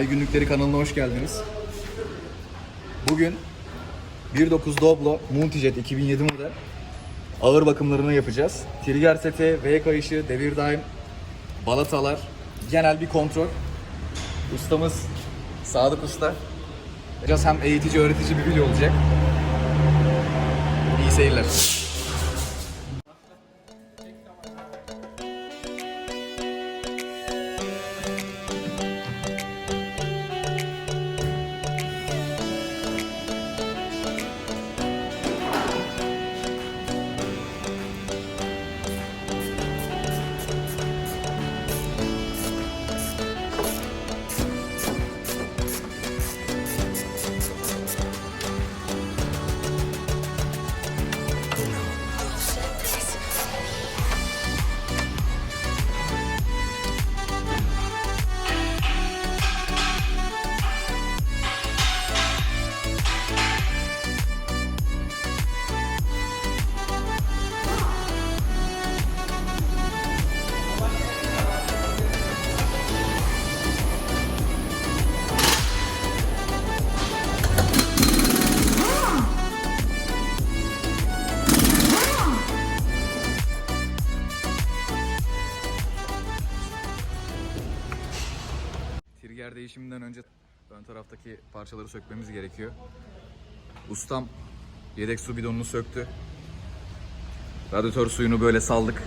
Sanayi Günlükleri kanalına hoş geldiniz. Bugün 1.9 Doblo Multijet 2007 model ağır bakımlarını yapacağız. Trigger seti, V kayışı, devir daim, balatalar, genel bir kontrol. Ustamız Sadık Usta. Biraz hem eğitici, öğretici bir video olacak. İyi seyirler. Değişiminden önce ön taraftaki parçaları sökmemiz gerekiyor. Ustam yedek su bidonunu söktü. Radyatör suyunu böyle saldık.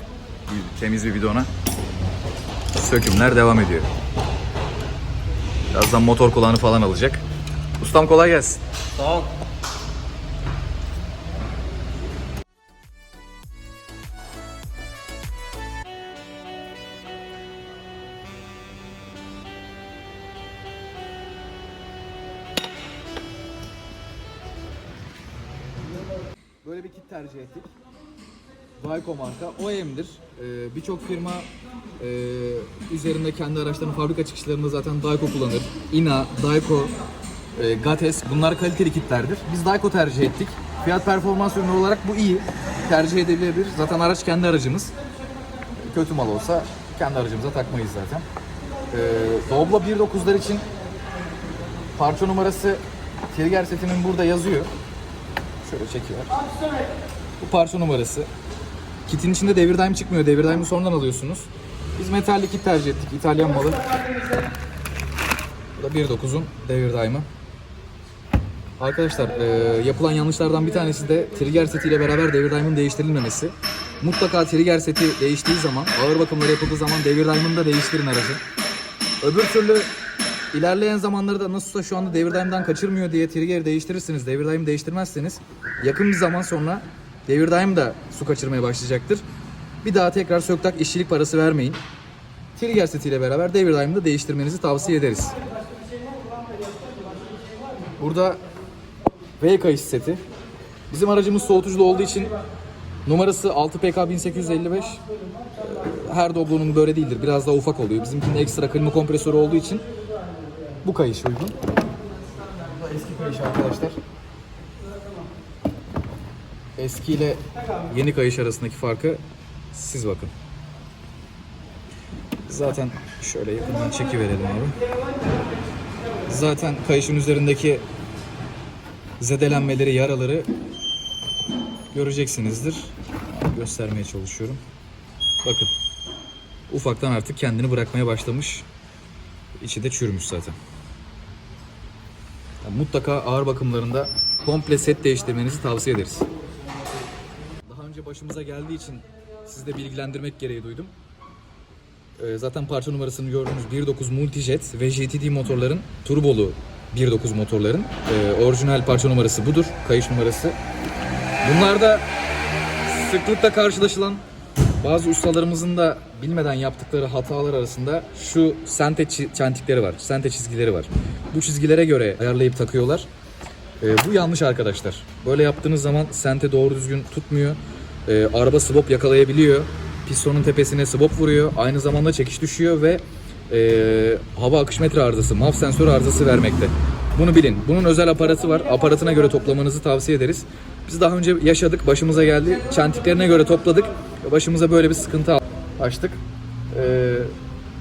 Temiz bir bidona. Sökümler devam ediyor. Birazdan motor kulağını falan alacak. Ustam kolay gelsin. Sağ ol. Böyle bir kit tercih ettik. Dayco marka. OEM'dir. Ee, Birçok firma e, üzerinde kendi araçlarının fabrika çıkışlarında zaten Dayco kullanır. Ina, Dayco, e, Gates bunlar kaliteli kitlerdir. Biz Dayco tercih ettik. Fiyat performans ürünü olarak bu iyi. Tercih edilebilir. Zaten araç kendi aracımız. Kötü mal olsa kendi aracımıza takmayız zaten. Ee, Doblo 1.9'lar için parça numarası trigger setinin burada yazıyor. Şöyle çekiyor. Bu parça numarası. Kitin içinde devir daim çıkmıyor. Devir daimi sonradan alıyorsunuz. Biz metalli kit tercih ettik. İtalyan malı. Bu da 1.9'un devir daimi. Arkadaşlar e, yapılan yanlışlardan bir tanesi de trigger setiyle beraber devir daimin değiştirilmemesi. Mutlaka trigger seti değiştiği zaman, ağır bakımları yapıldığı zaman devir daimini de değiştirin aracı. Öbür türlü ilerleyen zamanlarda nasılsa şu anda devir daimden kaçırmıyor diye trigger değiştirirsiniz, devir daim değiştirmezseniz yakın bir zaman sonra devir daim de su kaçırmaya başlayacaktır. Bir daha tekrar söktak işçilik parası vermeyin. Trigger setiyle beraber devir daimini de değiştirmenizi tavsiye ederiz. Burada V kayış seti. Bizim aracımız soğutuculu olduğu için numarası 6PK 1855. Ee, Her Doblo'nun böyle değildir. Biraz daha ufak oluyor. Bizimkinin ekstra klima kompresörü olduğu için bu kayış uygun. Bu da eski kayış arkadaşlar. Eski ile yeni kayış arasındaki farkı siz bakın. Zaten şöyle yakından çekiverelim abi. Zaten kayışın üzerindeki zedelenmeleri, yaraları göreceksinizdir. Göstermeye çalışıyorum. Bakın. Ufaktan artık kendini bırakmaya başlamış. İçi de çürümüş zaten. Yani mutlaka ağır bakımlarında komple set değiştirmenizi tavsiye ederiz. Daha önce başımıza geldiği için sizi de bilgilendirmek gereği duydum. Ee, zaten parça numarasını gördüğünüz 1.9 Multijet ve GTD motorların turbolu 1.9 motorların e, orijinal parça numarası budur. Kayış numarası. Bunlarda sıklıkla karşılaşılan bazı ustalarımızın da bilmeden yaptıkları hatalar arasında şu sente çentikleri var. Sente çizgileri var. Bu çizgilere göre ayarlayıp takıyorlar. Ee, bu yanlış arkadaşlar. Böyle yaptığınız zaman sente doğru düzgün tutmuyor. Ee, araba swap yakalayabiliyor. Pistonun tepesine swap vuruyor. Aynı zamanda çekiş düşüyor ve e, hava akış metre arızası, MAF sensör arızası vermekte. Bunu bilin. Bunun özel aparatı var. Aparatına göre toplamanızı tavsiye ederiz. Biz daha önce yaşadık, başımıza geldi. Çentiklerine göre topladık. Başımıza böyle bir sıkıntı açtık. Ee,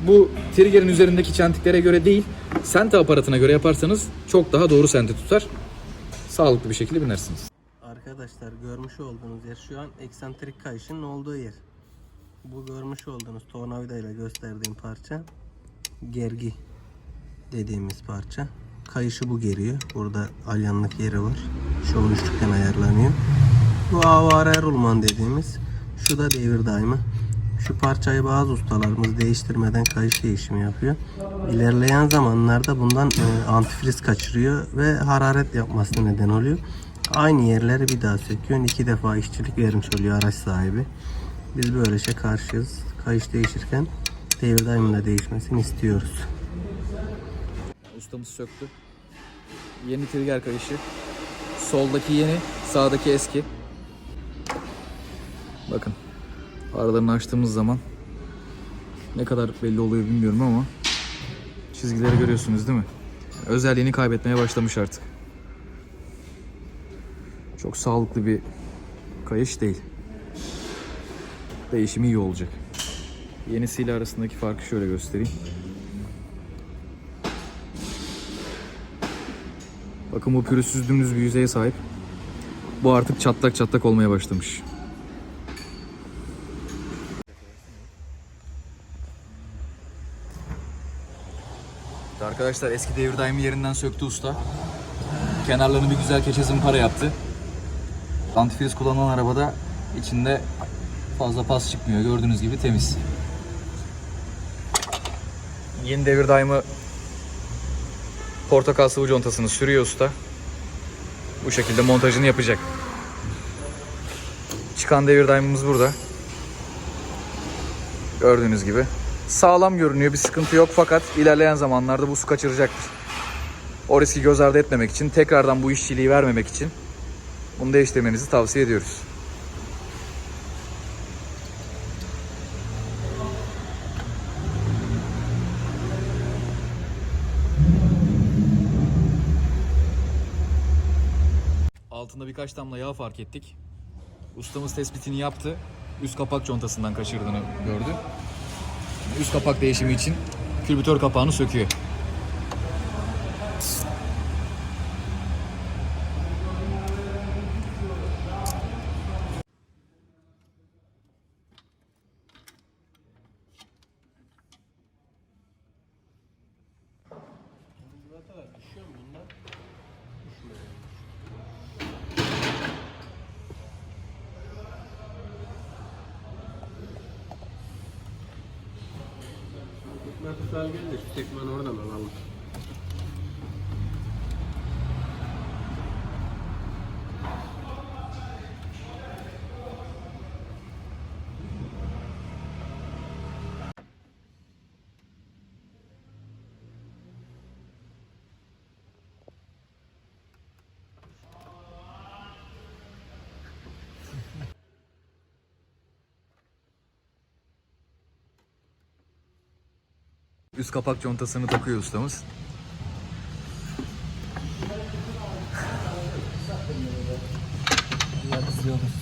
bu trigger'in üzerindeki çentiklere göre değil, sente aparatına göre yaparsanız çok daha doğru sente tutar. Sağlıklı bir şekilde binersiniz. Arkadaşlar görmüş olduğunuz yer şu an eksantrik kayışın olduğu yer. Bu görmüş olduğunuz tornavida ile gösterdiğim parça gergi dediğimiz parça. Kayışı bu geriyor. Burada alyanlık yeri var. Şu 13'lükten ayarlanıyor. Bu avare rulman dediğimiz. Şu da devir daimi. Şu parçayı bazı ustalarımız değiştirmeden kayış değişimi yapıyor. İlerleyen zamanlarda bundan e, antifriz kaçırıyor ve hararet yapmasına neden oluyor. Aynı yerleri bir daha söküyor. iki defa işçilik vermiş oluyor araç sahibi. Biz böyle şey karşıyız. Kayış değişirken devir daiminde değişmesini istiyoruz. Ustamız söktü. Yeni trigger kayışı. Soldaki yeni, sağdaki eski. Bakın. Aralarını açtığımız zaman ne kadar belli oluyor bilmiyorum ama çizgileri görüyorsunuz değil mi? Özelliğini kaybetmeye başlamış artık. Çok sağlıklı bir kayış değil. Değişimi iyi olacak. Yenisiyle arasındaki farkı şöyle göstereyim. Bakın bu pürüzsüz dümdüz bir yüzeye sahip. Bu artık çatlak çatlak olmaya başlamış. Arkadaşlar eski devir daimi yerinden söktü usta. Kenarlarını bir güzel keçe zımpara yaptı. Antifriz kullanılan arabada içinde fazla pas çıkmıyor. Gördüğünüz gibi temiz. Yeni devir daimi portakal sıvı contasını sürüyor usta. Bu şekilde montajını yapacak. Çıkan devir daimimiz burada. Gördüğünüz gibi. Sağlam görünüyor bir sıkıntı yok fakat ilerleyen zamanlarda bu su kaçıracaktır. O riski göz ardı etmemek için tekrardan bu işçiliği vermemek için bunu değiştirmenizi tavsiye ediyoruz. Altında birkaç damla yağ fark ettik. Ustamız tespitini yaptı. Üst kapak contasından kaçırdığını gördü. Üst kapak değişimi için külbütör kapağını söküyor. Mekmetusal geldi. Şu tekmen oradan alalım. Üst kapak contasını takıyor ustamız. Kızıyoruz.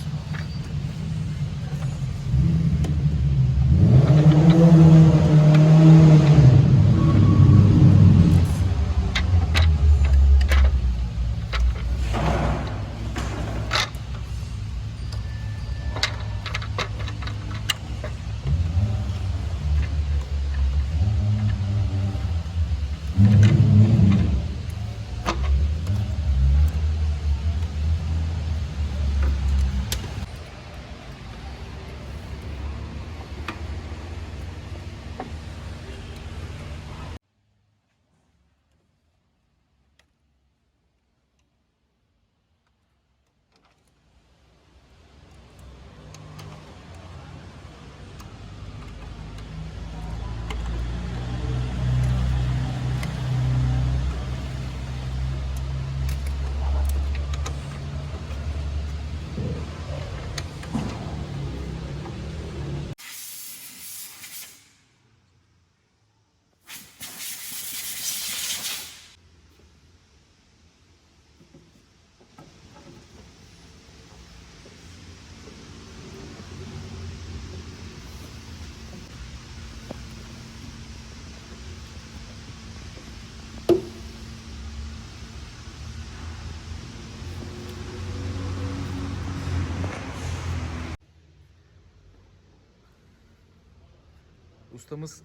Ustamız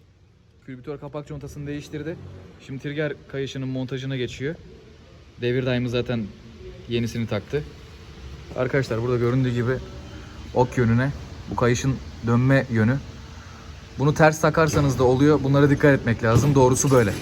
külbütör kapak contasını değiştirdi. Şimdi trigger kayışının montajına geçiyor. Devir daimi zaten yenisini taktı. Arkadaşlar burada göründüğü gibi ok yönüne bu kayışın dönme yönü. Bunu ters takarsanız da oluyor. Bunlara dikkat etmek lazım. Doğrusu böyle.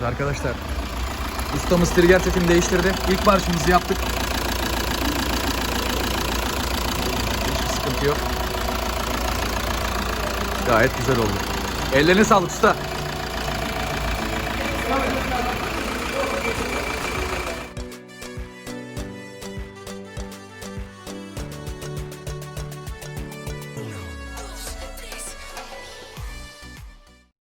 Evet arkadaşlar. Ustamız trigger setini değiştirdi. İlk marşımızı yaptık. Hiçbir sıkıntı yok. Gayet güzel oldu. Ellerine sağlık usta.